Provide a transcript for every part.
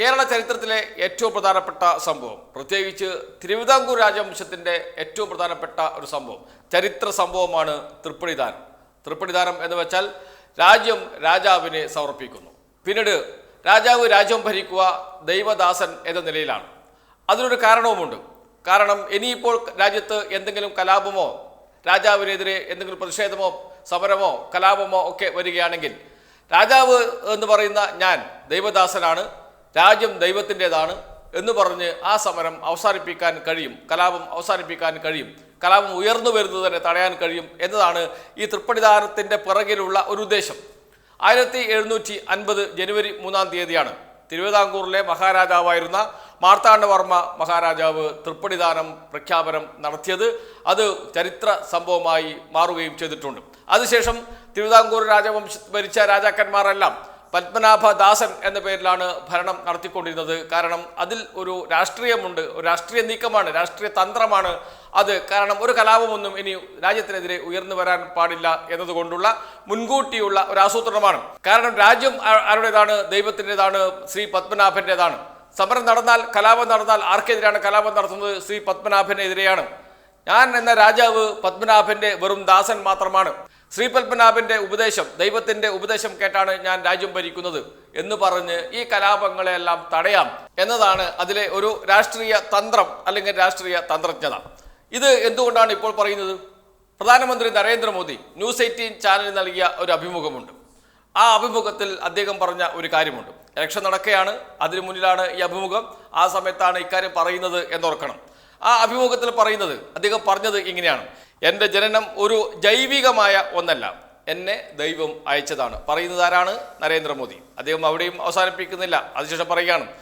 കേരള ചരിത്രത്തിലെ ഏറ്റവും പ്രധാനപ്പെട്ട സംഭവം. പ്രത്യേകിച്ച് തിരുവിതാംകൂർ രാജവംശത്തിന്റെ ഏറ്റവും പ്രധാനപ്പെട്ട ഒരു സംഭവം. ചരിത്ര സംഭവമാണ് തൃപ്പണിദാനം. തൃപ്പണിദാനം എന്ന് വെച്ചാൽ രാജ്യം രാജാവിനെ സമർപ്പിക്കുന്നു. പിന്നീട് രാജാവ് രാജ്യം ഭരിക്കുക ദൈവദാസൻ എന്ന നിലയിലാണ്. അതിനൊരു കാരണവുമുണ്ട്. കാരണം ഇനിയിപ്പോൾ രാജ്യത്ത് എന്തെങ്കിലും കലാപമോ രാജാവിനെതിരെ എന്തെങ്കിലും പ്രതിഷേധമോ സമരമോ കലാപമോ ഒക്കെ വരികയാണെങ്കിൽ രാജാവ് എന്ന് പറയുന്ന ഞാൻ ദൈവദാസനാണ്. രാജ്യം ദൈവത്തിന്റെതാണ് എന്ന് പറഞ്ഞ് ആ സമരം അവസാനിപ്പിക്കാൻ കഴിയും. കലാപം അവസാനിപ്പിക്കാൻ കഴിയും. കലാപം ഉയർന്നു വരുന്നത് തന്നെ തടയാൻ കഴിയും എന്നതാണ് ഈ തൃപ്പണിദാനത്തിന്റെ പിറകിലുള്ള ഒരു ഉദ്ദേശം. ആയിരത്തി എഴുന്നൂറ്റി അൻപത് ജനുവരി മൂന്നാം തീയതിയാണ് തിരുവിതാംകൂറിലെ മഹാരാജാവായിരുന്ന മാർത്താണ്ഡവർമ്മ മഹാരാജാവ് തൃപ്പണിദാനം പ്രഖ്യാപനം നടത്തിയത്. അത് ചരിത്ര സംഭവമായി മാറുകയും ചെയ്തിട്ടുണ്ട്. അതിനുശേഷം തിരുവിതാംകൂർ രാജവംശ ഭരിച്ച രാജാക്കന്മാരെല്ലാം പത്മനാഭദാസൻ എന്ന പേരിലാണ് ഭരണം നടത്തിക്കൊണ്ടിരുന്നത്. കാരണം അതിൽ ഒരു രാഷ്ട്രീയമുണ്ട്. ഒരു രാഷ്ട്രീയ നീക്കമാണ് രാഷ്ട്രീയ തന്ത്രമാണ് അത്. കാരണം ഒരു കലാപമൊന്നും ഇനി രാജ്യത്തിനെതിരെ ഉയർന്നു വരാൻ പാടില്ല എന്നതുകൊണ്ടുള്ള മുൻകൂട്ടിയുള്ള ഒരു ആസൂത്രണമാണ്. കാരണം രാജ്യം ആരുടേതാണ്? ദൈവത്തിന്റെതാണ് ശ്രീ പത്മനാഭന്റെതാണ്. സമരം നടന്നാൽ കലാപം നടന്നാൽ ആർക്കെതിരെയാണ് കലാപം നടത്തുന്നത്? ശ്രീ പത്മനാഭനെതിരെയാണ്. ഞാൻ എന്ന രാജാവ് പത്മനാഭന്റെ വെറും ദാസൻ മാത്രമാണ്. ശ്രീ പത്മനാഭന്റെ ഉപദേശം ദൈവത്തിന്റെ ഉപദേശം കേട്ടാണ് ഞാൻ രാജ്യം ഭരിക്കുന്നത് എന്ന് പറഞ്ഞ് ഈ കലാപങ്ങളെല്ലാം തടയാം എന്നതാണ് അതിലെ ഒരു രാഷ്ട്രീയ തന്ത്രം അല്ലെങ്കിൽ രാഷ്ട്രീയ തന്ത്രജ്ഞത. ഇത് എന്തുകൊണ്ടാണ് ഇപ്പോൾ പറയുന്നത്? പ്രധാനമന്ത്രി നരേന്ദ്രമോദി ന്യൂസ് എയ്റ്റീൻ ചാനലിൽ നൽകിയ ഒരു അഭിമുഖമുണ്ട്. ആ അഭിമുഖത്തിൽ അദ്ദേഹം പറഞ്ഞ ഒരു കാര്യമുണ്ട്. ഇലക്ഷൻ നടക്കുകയാണ് അതിനു മുന്നിലാണ് ഈ അഭിമുഖം. ആ സമയത്താണ് ഇക്കാര്യം പറയുന്നത് എന്നോർക്കണം. ആ അഭിമുഖത്തിൽ പറയുന്നത് അദ്ദേഹം പറഞ്ഞത് ഇങ്ങനെയാണ്. എന്റെ ജനനം ഒരു ജൈവികമായ ഒന്നല്ല. എന്നെ ദൈവം അയച്ചതാണ്. പറയുന്നത് ആരാണ്? നരേന്ദ്രമോദി. അദ്ദേഹം അവിടെയും അവസാനിപ്പിക്കുന്നില്ല. അതിനുശേഷം പറയുകയാണ്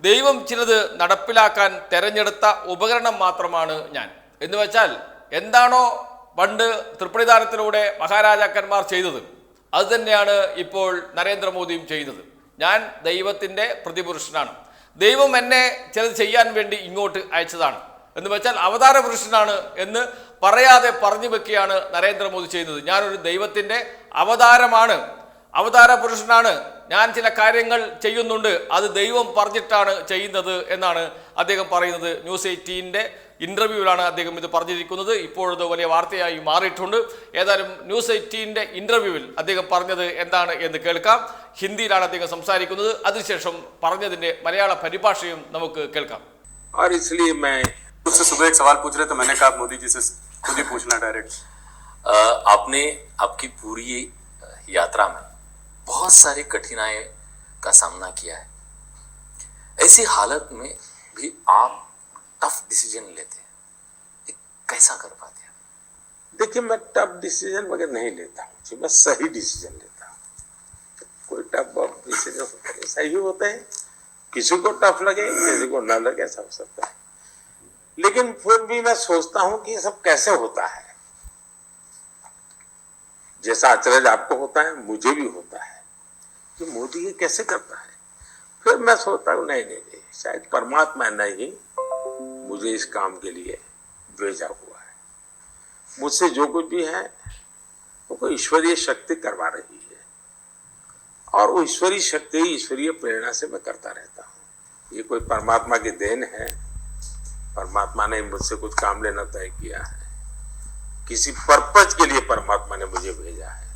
ദൈവം ചിലത് നടപ്പിലാക്കാൻ തെരഞ്ഞെടുത്ത ഉപകരണം മാത്രമാണ് ഞാൻ. എന്ന് വെച്ചാൽ എന്താണോ പണ്ട് തൃപ്പടിദാനത്തിലൂടെ മഹാരാജാക്കന്മാർ ചെയ്തത് അത് തന്നെയാണ് ഇപ്പോൾ നരേന്ദ്രമോദിയും ചെയ്യുന്നത്. ഞാൻ ദൈവത്തിന്റെ പ്രതിപുരുഷനാണ്. ദൈവം എന്നെ ചിലത് ചെയ്യാൻ വേണ്ടി ഇങ്ങോട്ട് അയച്ചതാണ്. എന്ന് വെച്ചാൽ അവതാര പുരുഷനാണ് എന്ന് പറയാതെ പറഞ്ഞു വെക്കുകയാണ് നരേന്ദ്രമോദി ചെയ്യുന്നത് ഞാനൊരു ദൈവത്തിൻ്റെ അവതാരമാണ് അവതാര പുരുഷനാണ് ഞാൻ ചില കാര്യങ്ങൾ ചെയ്യുന്നുണ്ട് അത് ദൈവം പറഞ്ഞിട്ടാണ് ചെയ്യുന്നത് എന്നാണ് അദ്ദേഹം പറയുന്നത് ന്യൂസ് എയ്റ്റീൻ്റെ ഇൻ്റർവ്യൂവിലാണ് അദ്ദേഹം ഇത് പറഞ്ഞിരിക്കുന്നത് ഇപ്പോഴത് വലിയ വാർത്തയായി മാറിയിട്ടുണ്ട് ഏതായാലും ന്യൂസ് എയ്റ്റീൻ്റെ ഇൻ്റർവ്യൂവിൽ അദ്ദേഹം പറഞ്ഞത് എന്താണ് എന്ന് കേൾക്കാം ഹിന്ദിയിലാണ് അദ്ദേഹം സംസാരിക്കുന്നത് അതിനുശേഷം പറഞ്ഞതിൻ്റെ മലയാള പരിഭാഷയും നമുക്ക് കേൾക്കാം और इसलिए मैं मुझसे सुबह एक सवाल पूछ रहे थे मैंने कहा मोदी जी से खुद ही पूछना डायरेक्ट आपने आपकी पूरी यात्रा में बहुत सारी कठिनाई का सामना किया है। ऐसी हालत में भी आप टफ डिसीज़न लेते हैं। कैसा कर पाते हैं? देखिए मैं टफ डिसीज़न वगैरह नहीं लेता हूँ जी मैं सही डिसीज़न लेता हूँ। कोई टफ डिसीज़न है सही होता है। किसी को टफ लगे किसी को न लगे ऐसा हो सकता है। लेकिन फिर भी मैं सोचता हूँ कि ये सब कैसे होता है। जैसा अचरज आपको होता है, मुझे भी होता है। कि मोदी ये कैसे करता है? फिर मैं सोचता हूँ, नहीं नहीं नहीं, शायद परमात्मा ने ही मुझे इस काम के लिए भेजा हुआ है। मुझसे जो कुछ भी है, वो कोई ईश्वरीय शक्ति करवा रही है। और वो ईश्वरीय शक्ति, ईश्वरीय प्रेरणा से मैं करता रहता हूँ। ये कोई परमात्मा की देन है परमात्मा ने मुझसे कुछ काम लेना तय किया है किसी पर्पज के लिए परमात्मा ने मुझे भेजा है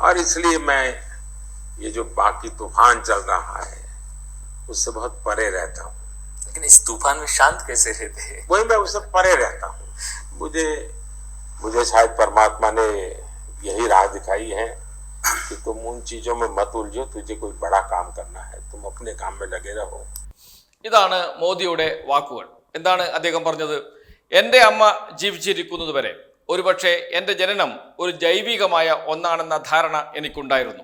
और इसलिए मैं ये जो बाकी तूफान चल रहा है उससे बहुत परे रहता हूँ लेकिन इस तूफान में शांत कैसे रहते हैं वही मैं उससे परे रहता हूँ मुझे मुझे शायद परमात्मा ने यही राह दिखाई है कि तुम उन चीजों में मत उलझो तुझे कोई बड़ा काम करना है तुम अपने काम में लगे रहो ഇതാണ് മോദിയുടെ വാക്കുകൾ എന്താണ് അദ്ദേഹം പറഞ്ഞത്? എന്റെ അമ്മ ജീവിച്ചിരിക്കുന്നത് വരെ ഒരുപക്ഷെ എന്റെ ജനനം ഒരു ജൈവികമായ ഒന്നാണെന്ന ധാരണ എനിക്കുണ്ടായിരുന്നു.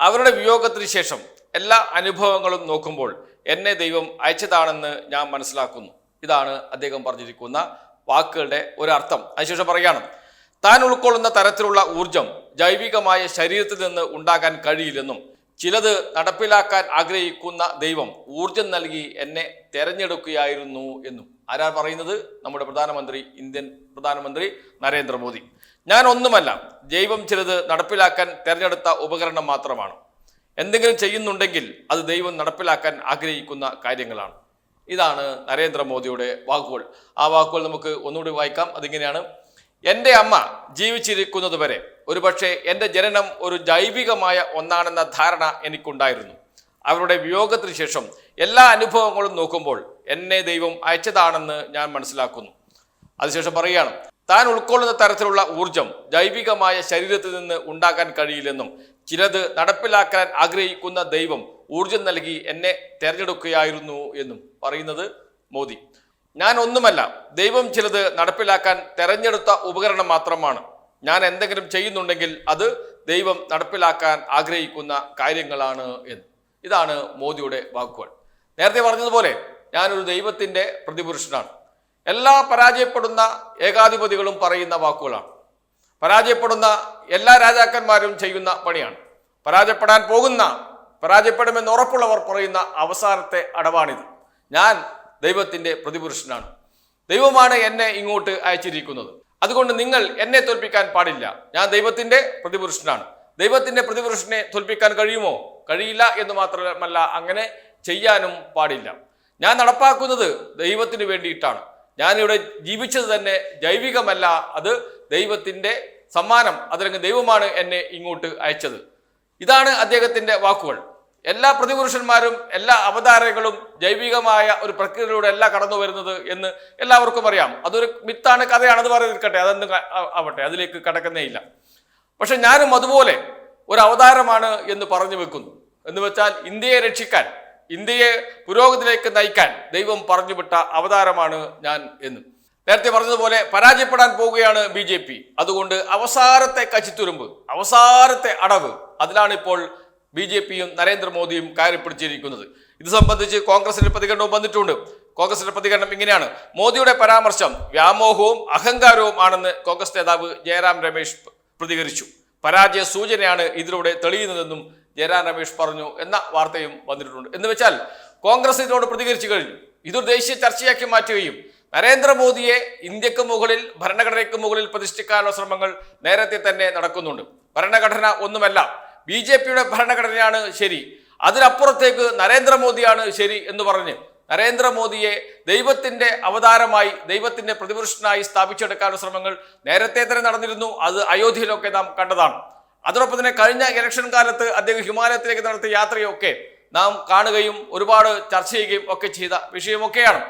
അവരുടെ വിയോഗത്തിന് ശേഷം എല്ലാ അനുഭവങ്ങളും നോക്കുമ്പോൾ എന്നെ ദൈവം അയച്ചതാണെന്ന് ഞാൻ മനസ്സിലാക്കുന്നു. ഇതാണ് അദ്ദേഹം പറഞ്ഞിരിക്കുന്ന വാക്കുകളുടെ ഒരർത്ഥം. അതിനുശേഷം പറയുകയാണ് താൻ ഉൾക്കൊള്ളുന്ന തരത്തിലുള്ള ഊർജം ജൈവികമായ ശരീരത്തിൽ നിന്ന് ഉണ്ടാകാൻ കഴിയില്ലെന്നും ചിലത് നടപ്പിലാക്കാൻ ആഗ്രഹിക്കുന്ന ദൈവം ഊർജം നൽകി എന്നെ തെരഞ്ഞെടുക്കുകയായിരുന്നു എന്നും. ആരാ പറയുന്നത്? നമ്മുടെ പ്രധാനമന്ത്രി ഇന്ത്യൻ പ്രധാനമന്ത്രി നരേന്ദ്രമോദി. ഞാൻ ഒന്നുമല്ല ദൈവം ചിലത് നടപ്പിലാക്കാൻ തെരഞ്ഞെടുത്ത ഉപകരണം മാത്രമാണ്. എന്തെങ്കിലും ചെയ്യുന്നുണ്ടെങ്കിൽ അത് ദൈവം നടപ്പിലാക്കാൻ ആഗ്രഹിക്കുന്ന കാര്യങ്ങളാണ്. ഇതാണ് നരേന്ദ്രമോദിയുടെ വാക്കുകൾ. ആ വാക്കുകൾ നമുക്ക് ഒന്നുകൂടി വായിക്കാം. അതിങ്ങനെയാണ്. എന്റെ അമ്മ ജീവിച്ചിരിക്കുന്നത് വരെ ഒരുപക്ഷെ എന്റെ ജനനം ഒരു ജൈവികമായ ഒന്നാണെന്ന ധാരണ എനിക്കുണ്ടായിരുന്നു. അവരുടെ വിയോഗത്തിന് ശേഷം എല്ലാ അനുഭവങ്ങളും നോക്കുമ്പോൾ എന്നെ ദൈവം അയച്ചതാണെന്ന് ഞാൻ മനസ്സിലാക്കുന്നു. അതിനുശേഷം പറയുകയാണ് താൻ ഉൾക്കൊള്ളുന്ന തരത്തിലുള്ള ഊർജം ജൈവികമായ ശരീരത്തിൽ നിന്ന് ഉണ്ടാക്കാൻ കഴിയില്ലെന്നും ചിലത് നടപ്പിലാക്കാൻ ആഗ്രഹിക്കുന്ന ദൈവം ഊർജം നൽകി എന്നെ തെരഞ്ഞെടുക്കുകയായിരുന്നു എന്നും പറയുന്നത് മോദി. ഞാൻ ഒന്നുമല്ല ദൈവം ചിലത് നടപ്പിലാക്കാൻ തെരഞ്ഞെടുത്ത ഉപകരണം മാത്രമാണ്. ഞാൻ എന്തെങ്കിലും ചെയ്യുന്നുണ്ടെങ്കിൽ അത് ദൈവം നടപ്പിലാക്കാൻ ആഗ്രഹിക്കുന്ന കാര്യങ്ങളാണ് എന്ന്. ഇതാണ് മോദിയുടെ വാക്കുകൾ. നേരത്തെ പറഞ്ഞതുപോലെ ഞാനൊരു ദൈവത്തിന്റെ പ്രതിപുരുഷനാണ്. എല്ലാ പരാജയപ്പെടുന്ന ഏകാധിപതികളും പറയുന്ന വാക്കുകളാണ്. പരാജയപ്പെടുന്ന എല്ലാ രാജാക്കന്മാരും ചെയ്യുന്ന പണിയാണ്. പരാജയപ്പെടാൻ പോകുന്ന പരാജയപ്പെടുമെന്ന് ഉറപ്പുള്ളവർ പറയുന്ന അവസാനത്തെ അടവാണിത്. ഞാൻ ദൈവത്തിന്റെ പ്രതിപുരുഷനാണ്. ദൈവമാണ് എന്നെ ഇങ്ങോട്ട് അയച്ചിരിക്കുന്നത്. അതുകൊണ്ട് നിങ്ങൾ എന്നെ തോൽപ്പിക്കാൻ പാടില്ല. ഞാൻ ദൈവത്തിന്റെ പ്രതിപുരുഷനാണ്. ദൈവത്തിന്റെ പ്രതിപുരുഷനെ തോൽപ്പിക്കാൻ കഴിയുമോ? കഴിയില്ല എന്ന് മാത്രമല്ല അങ്ങനെ ചെയ്യാനും പാടില്ല. ഞാൻ നടപ്പാക്കുന്നത് ദൈവത്തിന് വേണ്ടിയിട്ടാണ്. ഞാനിവിടെ ജീവിച്ചത് തന്നെ ജൈവികമല്ല അത് ദൈവത്തിന്റെ സമ്മാനം അതല്ലെങ്കിൽ ദൈവമാണ് എന്നെ ഇങ്ങോട്ട് അയച്ചത്. ഇതാണ് അദ്ദേഹത്തിന്റെ വാക്കുകൾ. എല്ലാ പ്രതിപുരുഷന്മാരും എല്ലാ അവതാരങ്ങളും ജൈവികമായ ഒരു പ്രക്രിയയിലൂടെ അല്ല കടന്നു വരുന്നത് എന്ന് എല്ലാവർക്കും അറിയാം. അതൊരു മിത്താണ് കഥയാണ് അത് പറയാൻ നിൽക്കട്ടെ അതൊന്നും ആവട്ടെ അതിലേക്ക് കടക്കുന്നേ ഇല്ല. പക്ഷെ ഞാനും അതുപോലെ ഒരു അവതാരമാണ് എന്ന് പറഞ്ഞു വെക്കുന്നു. എന്ന് വെച്ചാൽ ഇന്ത്യയെ രക്ഷിക്കാൻ ഇന്ത്യയെ പുരോഗതിയിലേക്ക് നയിക്കാൻ ദൈവം പറഞ്ഞു വിട്ട അവതാരമാണ് ഞാൻ എന്ന്. നേരത്തെ പറഞ്ഞതുപോലെ പരാജയപ്പെടാൻ പോവുകയാണ് ബി ജെ പി. അതുകൊണ്ട് അവസാനത്തെ കച്ചിത്തുരുമ്പ് അവസാനത്തെ അടവ് അതിലാണ് ഇപ്പോൾ ബി ജെ പിയും നരേന്ദ്രമോദിയും കയറിപ്പിടിച്ചിരിക്കുന്നത് ഇത് സംബന്ധിച്ച് കോൺഗ്രസിന്റെ പ്രതികരണവും വന്നിട്ടുണ്ട്. കോൺഗ്രസിന്റെ പ്രതികരണം ഇങ്ങനെയാണ്. മോദിയുടെ പരാമർശം വ്യാമോഹവും അഹങ്കാരവും ആണെന്ന് കോൺഗ്രസ് നേതാവ് ജയറാം രമേശ് പ്രതികരിച്ചു. പരാജയ സൂചനയാണ് ഇതിലൂടെ തെളിയുന്നതെന്നും ജയറാം രമേശ് പറഞ്ഞു എന്ന വാർത്തയും വന്നിട്ടുണ്ട്. എന്ന് വെച്ചാൽ കോൺഗ്രസ് ഇതിനോട് പ്രതികരിച്ചു കഴിഞ്ഞു. ഇതൊരു ദേശീയ ചർച്ചയാക്കി മാറ്റുകയും നരേന്ദ്രമോദിയെ ഇന്ത്യയ്ക്ക് മുകളിൽ ഭരണഘടനയ്ക്ക് മുകളിൽ പ്രതിഷ്ഠിക്കാനുള്ള ശ്രമങ്ങൾ നേരത്തെ തന്നെ നടക്കുന്നുണ്ട്. ഭരണഘടന ഒന്നുമല്ല ബി ജെ പിയുടെ ഭരണഘടനയാണ് ശരി. അതിനപ്പുറത്തേക്ക് നരേന്ദ്രമോദിയാണ് ശരി എന്ന് പറഞ്ഞ് നരേന്ദ്രമോദിയെ ദൈവത്തിന്റെ അവതാരമായി ദൈവത്തിന്റെ പ്രതിപുരുഷനായി സ്ഥാപിച്ചെടുക്കാനുള്ള ശ്രമങ്ങൾ നേരത്തെ തന്നെ നടന്നിരുന്നു. അത് അയോധ്യയിലൊക്കെ നാം കണ്ടതാണ്. അതോടൊപ്പം തന്നെ കഴിഞ്ഞ ഇലക്ഷൻ കാലത്ത് അദ്ദേഹം ഹിമാലയത്തിലേക്ക് നടത്തിയ യാത്രയൊക്കെ നാം കാണുകയും ഒരുപാട് ചർച്ച ചെയ്യുകയും ഒക്കെ ചെയ്ത വിഷയമൊക്കെയാണ്.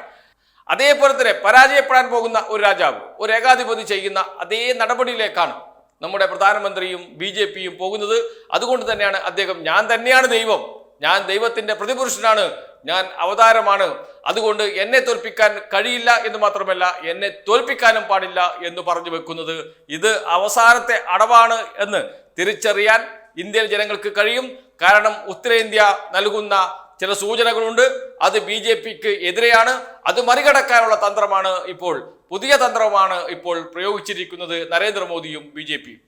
അതേപോലെ തന്നെ പരാജയപ്പെടാൻ പോകുന്ന ഒരു രാജാവ് ഒരു ഏകാധിപതി ചെയ്യുന്ന അതേ നടപടിയിലേക്കാണ് നമ്മുടെ പ്രധാനമന്ത്രിയും ബി ജെ പിയും പോകുന്നത് അതുകൊണ്ട് തന്നെയാണ് അദ്ദേഹം ഞാൻ തന്നെയാണ് ദൈവം. ഞാൻ ദൈവത്തിന്റെ പ്രതിപുരുഷനാണ്. ഞാൻ അവതാരമാണ്. അതുകൊണ്ട് എന്നെ തോൽപ്പിക്കാൻ കഴിയില്ല എന്ന് മാത്രമല്ല എന്നെ തോൽപ്പിക്കാനും പാടില്ല എന്ന് പറഞ്ഞു വെക്കുന്നത് ഇത് അവസാനത്തെ അടവാണ് എന്ന് തിരിച്ചറിയാൻ ഇന്ത്യയിൽ ജനങ്ങൾക്ക് കഴിയും. കാരണം ഉത്തരേന്ത്യ നൽകുന്ന ചില സൂചനകളുണ്ട്. അത് ബി ജെ പിക്ക് എതിരെയാണ്. അത് മറികടക്കാനുള്ള തന്ത്രമാണ് ഇപ്പോൾ പുതിയ തന്ത്രമാണ് ഇപ്പോൾ പ്രയോഗിച്ചിരിക്കുന്നത് നരേന്ദ്രമോദിയും ബി ജെ പിയും.